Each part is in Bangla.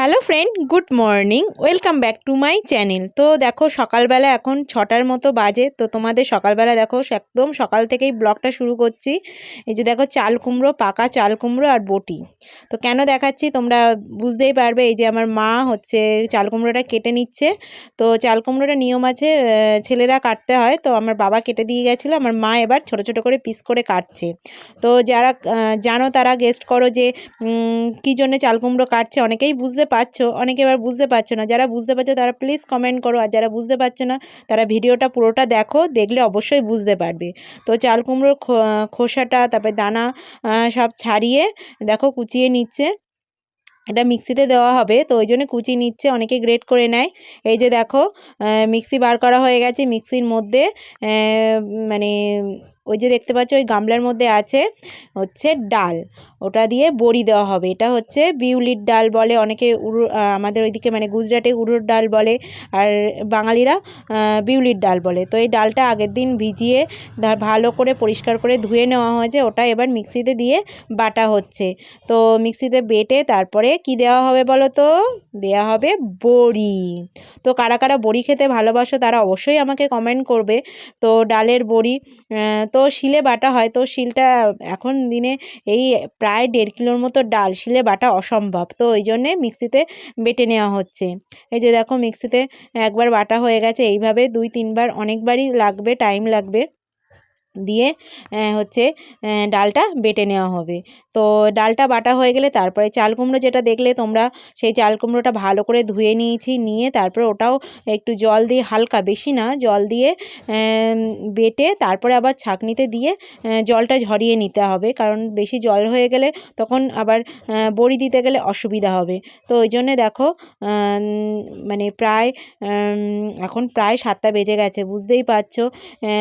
Hello friend good morning welcome back to my channel তো দেখো সকালবেলা এখন ছটার মতো বাজে। তো তোমাদের সকালবেলা দেখো একদম সকাল থেকেই ব্লগটা শুরু করছি। এই যে দেখো চাল কুমড়ো, পাকা চাল কুমড়ো আর বটি। তো কেন দেখাচ্ছি তোমরা বুঝতেই পারবে, এই যে আমার মা হচ্ছে চাল কুমড়োটা কেটে নিচ্ছে। তো চাল কুমড়োটা নিয়ম আছে ছেলেরা কাটতে হয়। তো আমার বাবা কেটে দিয়ে গেছিল, আমার মা এবার ছোট ছোট করে পিস করে কাটছে। তো যারা জানো তারা গেস্ট করো যে কী জন্য চাল কুমড়ো কাটছে? অনেকেই বুঝতে পারছ অনেকে এবার বুঝতে পারছ না। যারা বুঝতে পারছ তারা প্লিজ কমেন্ট করো, আর যারা বুঝতে পারছ না, তারা ভিডিওটা পুরোটা দেখো, দেখলে অবশ্যই বুঝতে পারবে। তো চাল কুমড়োর খোসাটা, তারপরে দানা সব ছাড়িয়ে দেখো কুচিয়ে নিচ্ছে। এটা মিক্সিতে দেওয়া হবে, তো ওই জন্য কুচি নিচ্ছে, অনেকে গ্রেট করে নেয়। এই যে দেখো মিক্সি বার করা হয়ে গেছে, মিক্সির মধ্যে মানে ওই যে দেখতে পাচ্ছ ওই গামলার মধ্যে আছে হচ্ছে ডাল। ওটা দিয়ে বড়ি দেওয়া হবে। এটা হচ্ছে বিউলির ডাল বলে অনেকে উড়ো আমাদের ওইদিকে মানে গুজরাটে উড়োর ডাল বলে আর বাঙালিরা বিউলির ডাল বলে। তো এই ডালটা আগের দিন ভিজিয়ে ভালো করে পরিষ্কার করে ধুয়ে নেওয়া হয়েছে। ওটা এবার মিক্সিতে দিয়ে বাটা হচ্ছে। তো মিক্সিতে বেটে তারপরে কি দেওয়া হবে বলো তো? দেওয়া হবে বড়ি। তো কারা কারা বড়ি খেতে ভালোবাসো তারা অবশ্যই আমাকে কমেন্ট করবে। তো ডালের বড়ি আহ, তো শিলে বাটা হয়। তো শিলটা এখন দিনে এই প্রায় দেড় কিলোর মতো ডাল শিলে বাটা অসম্ভব। তো ওই জন্যে মিক্সিতে বেটে নেওয়া হচ্ছে। এই যে দেখো মিক্সিতে একবার বাটা হয়ে গেছে। এইভাবে দুই তিনবার অনেকবারই লাগবে, টাইম লাগবে। দিয়ে হচ্ছে ডালটা বেটে নেওয়া হবে। তো ডালটা বাটা হয়ে গেলে তারপরে চাল কুমড়ো যেটা দেখলে তোমরা, সেই চাল কুমড়োটা ভালো করে ধুয়ে নিয়েছি, নিয়ে তারপরে ওটাও একটু জল দিয়ে, হালকা বেশি না, জল দিয়ে বেটে তারপরে আবার ছাঁকনিতে দিয়ে জলটা ঝরিয়ে নিতে হবে। কারণ বেশি জল হয়ে গেলে তখন আবার বড়ি দিতে গেলে অসুবিধা হবে। তো ওই জন্যে দেখো মানে প্রায় এখন প্রায় সাতটা বেজে গেছে, বুঝতেই পারছ?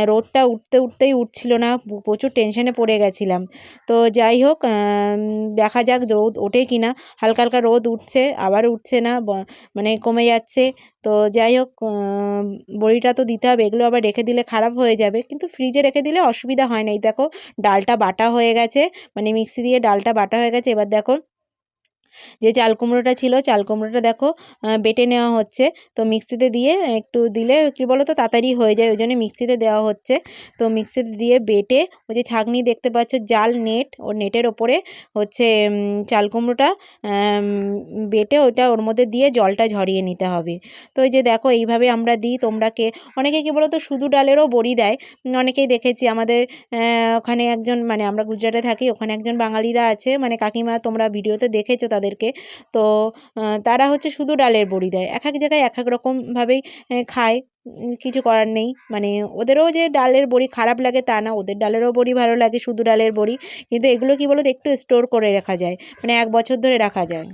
রোদটা উঠতে, উঠতেই উঠছিল না প্রচুর টেনশনে পড়ে গেছিলাম। তো যাই হোক দেখা যাক রোদ ওঠে কি না। হালকা হালকা রোদ উঠছে, আবার উঠছে না মানে কমে যাচ্ছে। তো যাই হোক বড়িটা তো দিতে হবে, এগুলো আবার রেখে দিলে খারাপ হয়ে যাবে। কিন্তু ফ্রিজে রেখে দিলে অসুবিধা হয় না এই দেখো, ডালটা বাটা হয়ে গেছে মানে মিক্সি দিয়ে ডালটা বাটা হয়ে গেছে। এবার দেখো যে চাল কুমড়োটা ছিল, চাল কুমড়োটা দেখো বেটে নেওয়া হচ্ছে। তো মিক্সিতে দিয়ে একটু দিলে কী বলো তো তাড়াতাড়ি হয়ে যায়, ওই জন্য মিক্সিতে দেওয়া হচ্ছে। তো মিক্সিতে দিয়ে বেটে ওই যে ছাঁকনি দেখতে পাচ্ছ, জাল নেট ও নেটের ওপরে হচ্ছে চাল কুমড়োটা বেটে ওটা ওর মধ্যে দিয়ে জলটা ঝরিয়ে নিতে হবে। তো এই যে দেখো, এইভাবে আমরা দিই তোমরা কে অনেকে কী বলো তো শুধু ডালেরও বড়ি দেয়। অনেকেই দেখেছি আমাদের ওখানে একজন মানে আমরা গুজরাটে থাকি, ওখানে একজন বাঙালিরা আছে মানে কাকিমা তোমরা ভিডিওতে দেখেছ তাদেরকে। তো তারা হচ্ছে শুধু ডালের বড়ি দেয়। এক এক জায়গায় এক এক রকমভাবেই খায়। কিছু করার নেই। মানে ওদেরও যে ডালের বড়ি খারাপ লাগে তা না। ওদের ডালেরও বড়ি ভালো লাগে, শুধু ডালের বড়ি। কিন্তু এগুলো কি বলো তো একটু স্টোর করে রাখা যায়। মানে এক বছর ধরে রাখা যায়।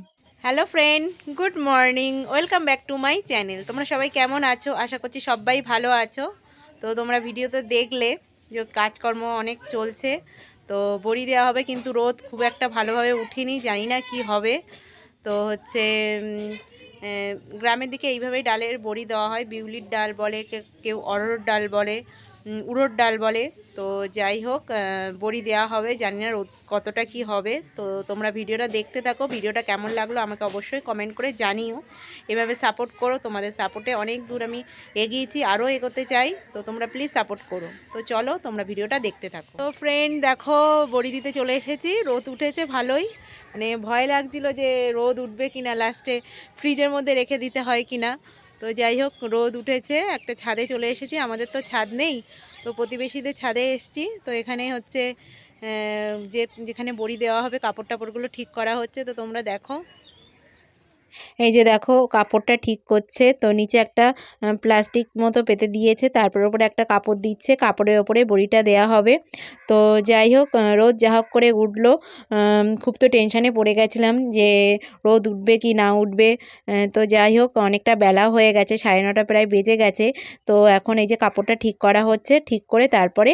Hello friend, good morning. Welcome back to my channel. তোমরা সবাই কেমন আছো? আশা করছি সবাই ভালো আছো। তো, তোমরা ভিডিওতে দেখলে যে কাজকর্ম অনেক চলছে। তো বড়ি দেওয়া হবে, কিন্তু রোদ খুব একটা ভালোভাবে উঠেনি, জানি না কি হবে। তো হচ্ছে গ্রামের দিকে এইভাবেই ডালের বড়ি দেওয়া হয়, বিউলির ডাল বলে কেউ অরহর ডাল বলে উড়োর ডাল বলে। তো যাই হোক বড়ি দেওয়া হবে, জানি না কতটা কি হবে। তো তোমরা ভিডিওটা দেখতে থাকো, ভিডিওটা কেমন লাগল আমাকে অবশ্যই কমেন্ট করে জানিও। এভাবে সাপোর্ট করো, তোমাদের সাপোর্টে অনেক দূর আমি এগিয়েছি, আরও এগোতে চাই। তো তোমরা প্লিজ সাপোর্ট করো। তো চলো, তোমরা ভিডিওটা দেখতে থাকো। তো ফ্রেন্ড দেখো, বড়ি দিতে চলে এসেছি, রোদ উঠেছে ভালোই। মানে ভয় লাগছিল যে রোদ উঠবে কিনা লাস্টে ফ্রিজের মধ্যে রেখে দিতে হয় কি না তো যাই হোক, রোদ উঠেছে, একটা ছাদে চলে এসেছি, আমাদের তো ছাদ নেই, তো প্রতিবেশীদের ছাদে এসেছি, তো এখানে হচ্ছে যে, যেখানে বড়ি দেওয়া হবে কাপড় টাপড়গুলো ঠিক করা হচ্ছে, তো তোমরা দেখো। এই যে দেখো, কাপড়টা ঠিক করছে, তো নিচে একটা প্লাস্টিক মতো পেতে দিয়েছে, তারপর ওপরে একটা কাপড় দিচ্ছে, কাপড়ের ওপরে বড়িটা দেয়া হবে। তো যাই হোক রোদ যা হোক করে উঠল খুব তো টেনশানে পড়ে গেছিলাম যে রোদ উঠবে কি না উঠবে তো যাই হোক, অনেকটা বেলা হয়ে গেছে, সাড়ে নটা প্রায় বেজে গেছে, তো এখন এই যে কাপড়টা ঠিক করা হচ্ছে, ঠিক করে তারপরে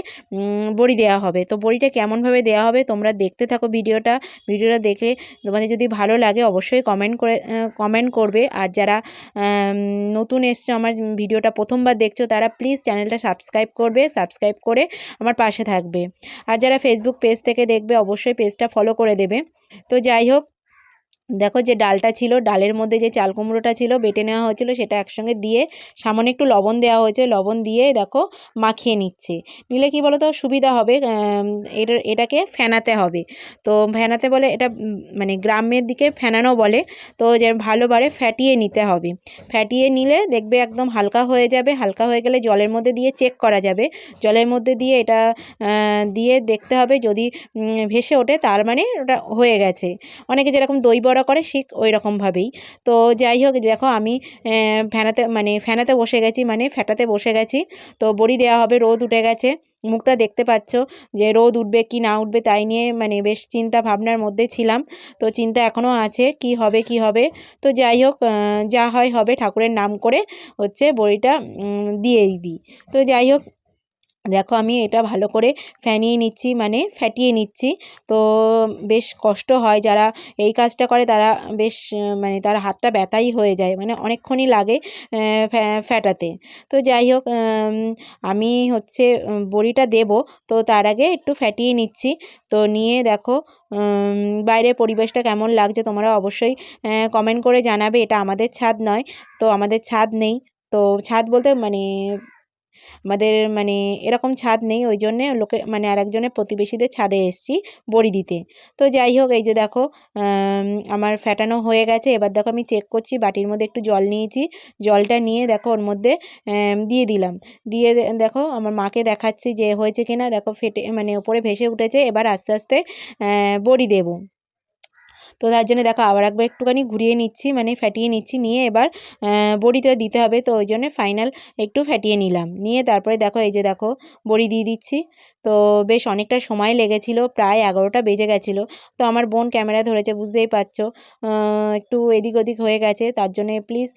বড়ি দেওয়া হবে। তো বড়িটা কেমনভাবে দেওয়া হবে তোমরা দেখতে থাকো ভিডিওটা ভিডিওটা দেখে তোমাদের যদি ভালো লাগে অবশ্যই কমেন্ট করে কমেন্ট করবে। আর যারা নতুন এসছো, আমার ভিডিওটা প্রথমবার দেখছ, তারা প্লিজ চ্যানেলটা সাবস্ক্রাইব করবে সাবস্ক্রাইব করে আমার পাশে থাকবে। আর যারা ফেসবুক পেজ থেকে দেখবে, অবশ্যই পেজটা ফলো করে দেবে। তো যাই হোক দেখো যে ডালটা ছিল, ডালের মধ্যে যে চাল কুমড়োটা ছিল, বেটে নেওয়া হয়েছিল, সেটা একসঙ্গে দিয়ে সামান্য একটু লবণ দেওয়া হয়েছে, লবণ দিয়ে দেখো মাখিয়ে নিচ্ছে। নিলে কি বলো তো সুবিধা হবে এটা এটাকে ফেনাতে হবে। তো ফেনাতে বলে, এটা মানে গ্রামের দিকে ফেনানো বলে, তো যে ভালোবারে ফ্যাটিয়ে নিতে হবে। ফ্যাটিয়ে নিলে দেখবে একদম হালকা হয়ে যাবে, হালকা হয়ে গেলে জলের মধ্যে দিয়ে চেক করা যাবে। জলের মধ্যে দিয়ে এটা দিয়ে দেখতে হবে যদি ভেসে ওঠে, তার মানে ওটা হয়ে গেছে। অনেকে যেরকম দই বড়া করে ঠিক ওই রকমভাবেই তো যাই হোক, দেখো আমি ফ্যানাতে মানে ফ্যানাতে বসে গেছি মানে ফ্যাটাতে বসে গেছি। তো বড়ি দেওয়া হবে, রোদ উঠে গেছে। মুখটা দেখতে পাচ্ছ যে রোদ উঠবে কি না উঠবে তাই নিয়ে মানে বেশ চিন্তা ভাবনার মধ্যে ছিলাম। তো চিন্তা এখনও আছে, কি হবে কি হবে। তো যাই হোক যা হয় হবে ঠাকুরের নাম করে হচ্ছে বড়িটা দিয়েই দিই। তো যাই হোক দেখো আমি এটা ভালো করে ফ্যানিয়ে নিচ্ছি মানে ফ্যাটিয়ে নিচ্ছি। তো বেশ কষ্ট হয় যারা এই কাজটা করে, তারা বেশ মানে তার হাতটা ব্যথাই হয়ে যায় মানে অনেকক্ষণই লাগে ফ্যাটাতে তো যাই হোক আমি হচ্ছে বড়িটা দেব, তো তার আগে একটু ফ্যাটিয়ে নিচ্ছি। তো নিয়ে দেখো বাইরের পরিবেশটা কেমন লাগছে তোমরা অবশ্যই কমেন্ট করে জানাবে। এটা আমাদের ছাদ নয়, তো আমাদের ছাদ নেই। তো ছাদ বলতে মানে আমাদের মানে এরকম ছাদ নেই, ওই জন্যে লোকে মানে আরেকজনের প্রতিবেশীদের ছাদে এসেছি বড়ি দিতে। তো যাই হোক, এই যে দেখো আমার ফ্যাটানো হয়ে গেছে। এবার দেখো আমি চেক করছি, বাটির মধ্যে একটু জল নিয়েছি। জলটা নিয়ে দেখো ওর মধ্যে দিয়ে দিলাম। দিয়ে দেখো আমার মাকে দেখাচ্ছি যে হয়েছে কিনা। দেখো ফেটে মানে ওপরে ভেসে উঠেছে। এবার আস্তে আস্তে বড়ি দেবো। তো তার জন্য দেখো আবার একবার একটুখানি ঘুরিয়ে নিচ্ছি মানে ফ্যাটিয়ে নিচ্ছি, নিয়ে এবার বড়িটা দিতে হবে। তো ওই জন্য ফাইনাল একটু ফ্যাটিয়ে নিলাম। নিয়ে তারপরে দেখো এই যে দেখো বড়ি দিয়ে দিচ্ছি। তো বেশ অনেকটা সময় লেগেছিল, প্রায় এগারোটা বেজে গেছিল। তো আমার বোন ক্যামেরা ধরেছে, বুঝতেই পারছ। একটু এদিক ওদিক হয়ে গেছে। তার জন্যে প্লিজ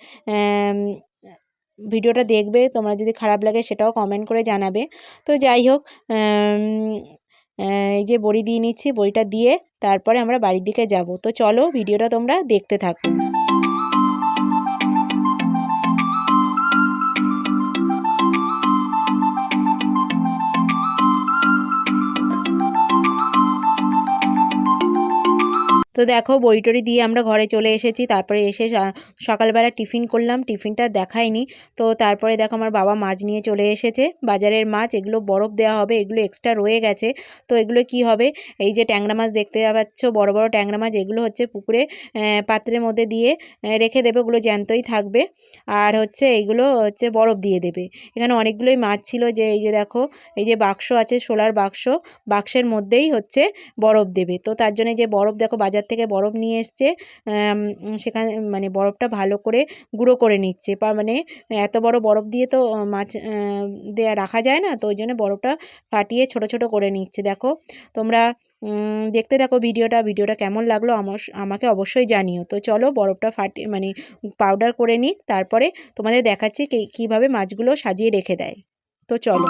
ভিডিওটা দেখবে। তোমরা যদি খারাপ লাগে সেটাও কমেন্ট করে জানাবে। তো যাই হোক এই যে বড়ি দিয়ে নিচ্ছি, বড়িটা দিয়ে তারপরে আমরা বাড়ির দিকে যাব। তো চলো, ভিডিওটা তোমরা দেখতে থাকো। তো দেখো বই টড়ি দিয়ে আমরা ঘরে চলে এসেছি। তারপরে এসে সকালবেলা টিফিন করলাম। টিফিনটা দেখায়নি। তো তারপরে দেখো আমার বাবা মাছ নিয়ে চলে এসেছে। বাজারের মাছ, এগুলো বরফ দেওয়া হবে, এগুলো এক্সট্রা রয়ে গেছে। তো এগুলো কি হবে? এই যে ট্যাংরা মাছ দেখতে পাচ্ছ, বড় বড় ট্যাংরা মাছ, এগুলো হচ্ছে পুকুরে পাত্রের মধ্যে দিয়ে রেখে দেবে। ওগুলো জ্যান্তই থাকবে। আর হচ্ছে এইগুলো হচ্ছে বরফ দিয়ে দেবে। এখানে অনেকগুলোই মাছ ছিল যে, এই যে দেখো, এই যে বাক্স আছে, সোলার বাক্স, বাক্সের মধ্যেই হচ্ছে বরফ দেবে। তো তার জন্য যে বরফ দেখো বাজার বাজার থেকে বরফ নিয়ে এসছে সেখানে মানে বরফটা ভালো করে গুঁড়ো করে নিচ্ছে। বা মানে এত বড় বরফ দিয়ে তো মাছ দেয়া রাখা যায় না, তো ওই জন্য বরফটা ফাটিয়ে ছোট ছোট করে নিচ্ছে। দেখো, তোমরা দেখতে দেখো ভিডিওটা ভিডিওটা কেমন লাগল আমাকে অবশ্যই জানিও। তো চলো বরফটা ফাটিয়ে মানে পাউডার করে নিক, তারপরে তোমাদের দেখাচ্ছি কীভাবে মাছগুলো সাজিয়ে রেখে দেয়। তো চলো।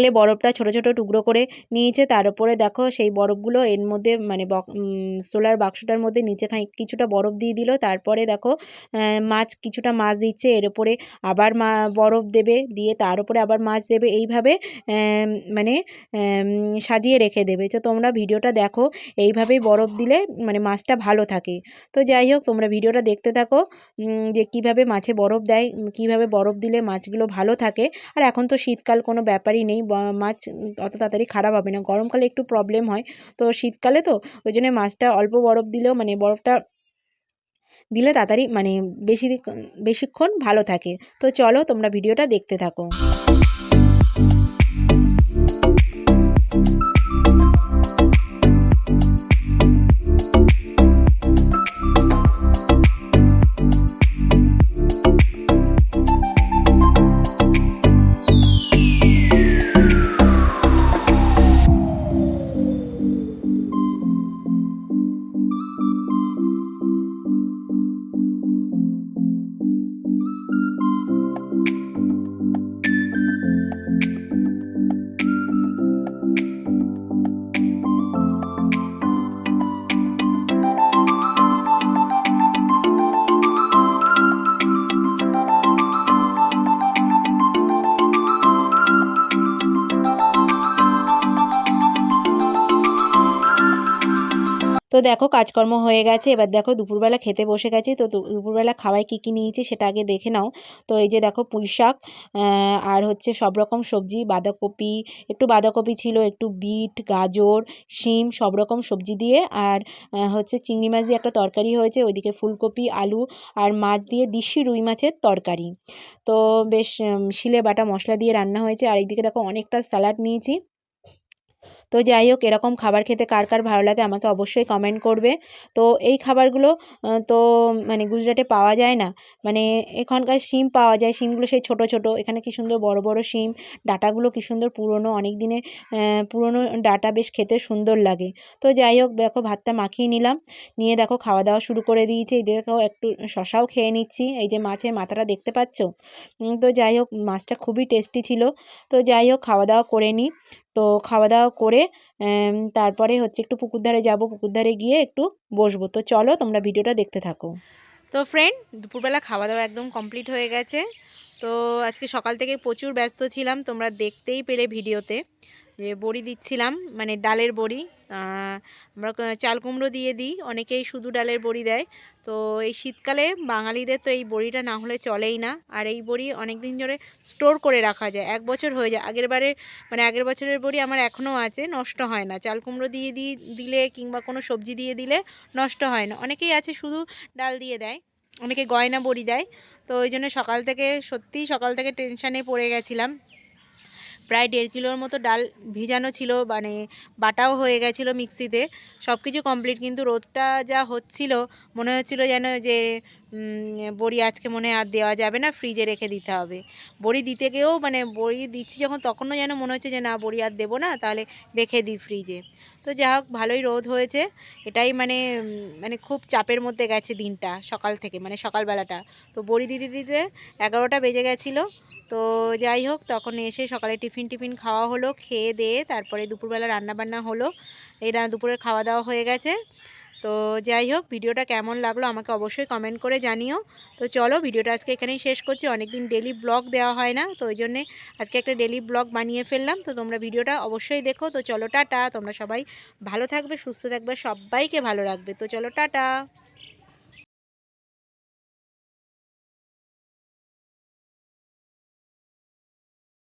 দেখলে বরফটা ছোট ছোট টুকরো করে নিয়েছে। তার উপরে দেখো সেই বরফগুলো এর মধ্যে মানে সোলার বাক্সটার মধ্যে নিচে কিছুটা বরফ দিয়ে দিল। তারপরে দেখো মাছ কিছুটা মাছ দিচ্ছে। এর উপরে আবার মা, বরফ দেবে দিয়ে তার উপরে আবার মাছ দেবে। এইভাবে মানে সাজিয়ে রেখে দেবে। তো তোমরা ভিডিওটা দেখো, এইভাবেই বরফ দিলে মানে মাছটা ভালো থাকে। তো যাই হোক, তোমরা ভিডিওটা দেখতে থাকো যে কীভাবে মাছে বরফ দেয়, কীভাবে বরফ দিলে মাছগুলো ভালো থাকে। আর এখন তো শীতকাল, কোনো ব্যাপারই নেই। মাছ অত তাড়াতাড়ি খারাপ হবে না। গরমকালে একটু প্রবলেম হয়। তো শীতকালে তো ওই জন্য মাছটা অল্প বরফ দিলেও মানে বরফটা দিলে তাড়াতাড়ি মানে বেশি বেশিক্ষণ ভালো থাকে। তো চলো তোমরা ভিডিওটা দেখতে থাকো। দেখো কাজকর্ম হয়ে গেছে, এবার দেখো দুপুরবেলা খেতে বসে গেছি, তো দুপুরবেলা খাওয়ায় কী কী নিয়েছি সেটা আগে দেখে নাও। তো এই যে দেখো পুঁই শাক আর হচ্ছে সব রকম সবজি, বাঁধাকপি, একটু বাঁধাকপি ছিল, একটু বিট, গাজর, শিম, সব রকম সবজি দিয়ে, আর হচ্ছে চিংড়ি মাছ দিয়ে একটা তরকারি হয়েছে, ওইদিকে ফুলকপি, আলু, আর মাছ দিয়ে দিশি রুই মাছের তরকারি। তো বেশ শিলে বাটা মশলা দিয়ে রান্না হয়েছে, আর এইদিকে দেখো অনেকটা স্যালাড নিয়েছি। তো যাই হোক, এরকম খাবার খেতে কার কার ভালো লাগে আমাকে অবশ্যই কমেন্ট করবে। তো এই খাবারগুলো তো মানে গুজরাটে পাওয়া যায় না। মানে এখানকার শিম পাওয়া যায়, শিমগুলো সেই ছোট ছোট। এখানে কি সুন্দর বড় বড় শিম, ডাটাগুলো কি সুন্দর পুরনো অনেক দিনে পুরনো ডাটা বেশ খেতে সুন্দর লাগে। তো যাই হোক, দেখো ভাতটা মাখিয়ে নিলাম। নিয়ে দেখো খাওয়া দাওয়া শুরু করে দিয়েছি। এই দেখো একটু শশাও খেয়ে নিচ্ছি। এই যে মাছের মাথাটা দেখতে পাচ্ছ? তো যাই হোক, মাছটা খুবই টেস্টি ছিল। তো যাই হোক, খাওয়া দাওয়া করে নিই। তো খাওয়া দাওয়া করে এম, তারপরে হচ্ছে একটু পুকুর ধারে যাব পুকুর ধারে গিয়ে একটু বসবো। তো চলো তোমরা ভিডিওটা দেখতে থাকো। তো ফ্রেন্ড দুপুরবেলা খাওয়া দাওয়া একদম কমপ্লিট হয়ে গেছে। তো আজকে সকাল থেকে প্রচুর ব্যস্ত ছিলাম তোমরা দেখতেই পেরে ভিডিওতে। যে বড়ি দিচ্ছিলাম মানে ডালের বড়ি আমরা চাল কুমড়ো দিয়ে দিই, অনেকেই শুধু ডালের বড়ি দেয়। তো এই শীতকালে বাঙালিদের তো এই বড়িটা না হলে চলেই না। আর এই বড়ি অনেক দিন ধরে স্টোর করে রাখা যায়, এক বছর হয়ে যায়। আগের বারে মানে আগের বছরের বড়ি আমার এখনও আছে, নষ্ট হয় না। চাল কুমড়ো দিয়ে দিয়ে দিলে কিংবা কোনো সবজি দিয়ে দিলে নষ্ট হয় না। অনেকেই আছে শুধু ডাল দিয়ে দেয়, অনেকে গয়না বড়ি দেয়। তো ওই জন্য সকাল থেকে সত্যিই সকাল থেকে টেনশানে পড়ে গেছিলাম। প্রায় দেড় কিলোর মতো ডাল ভিজানো ছিল মানে বাটাও হয়ে গেছিল মিক্সিতে। সব কিছু কমপ্লিট, কিন্তু রোদটা যা হচ্ছিল, মনে হচ্ছিল যেন যে বড়ি আজকে মনে আর দেওয়া যাবে না, ফ্রিজে রেখে দিতে হবে। বড়ি দিতে গিয়েও মানে বড়ি দিচ্ছি যখন, তখনও যেন মনে হচ্ছে যে না, বড়ি আর দেবো না, তাহলে রেখে দিই ফ্রিজে। তো যা হোক, ভালোই রোদ হয়েছে। এটাই মানে মানে খুব চাপের মধ্যে গেছে দিনটা, সকাল থেকে মানে সকালবেলাটা। তো বড়ি দিতে দিতে এগারোটা বেজে গেছিল। তো যাই হোক, তখন এসে সকালে টিফিন টিফিন খাওয়া হলো, খেয়ে দিয়ে তারপরে দুপুরবেলা রান্নাবান্না হলো। এই দুপুরে খাওয়া দাওয়া হয়ে গেছে। তো যাই হোক, ভিডিওটা কেমন লাগল আমাকে অবশ্যই কমেন্ট করে জানিও। তো চলো, ভিডিওটা আজকে এখানেই শেষ করছি। অনেকদিন ডেলি ব্লগ দেওয়া হয় না, তো ওই জন্যে আজকে একটা ডেলি ব্লগ বানিয়ে ফেললাম। তো তোমরা ভিডিওটা অবশ্যই দেখো। তো চলো, টাটা। তোমরা সবাই ভালো থাকবে, সুস্থ থাকবে, সবাইকে ভালো রাখবে। তো চলো, টাটা।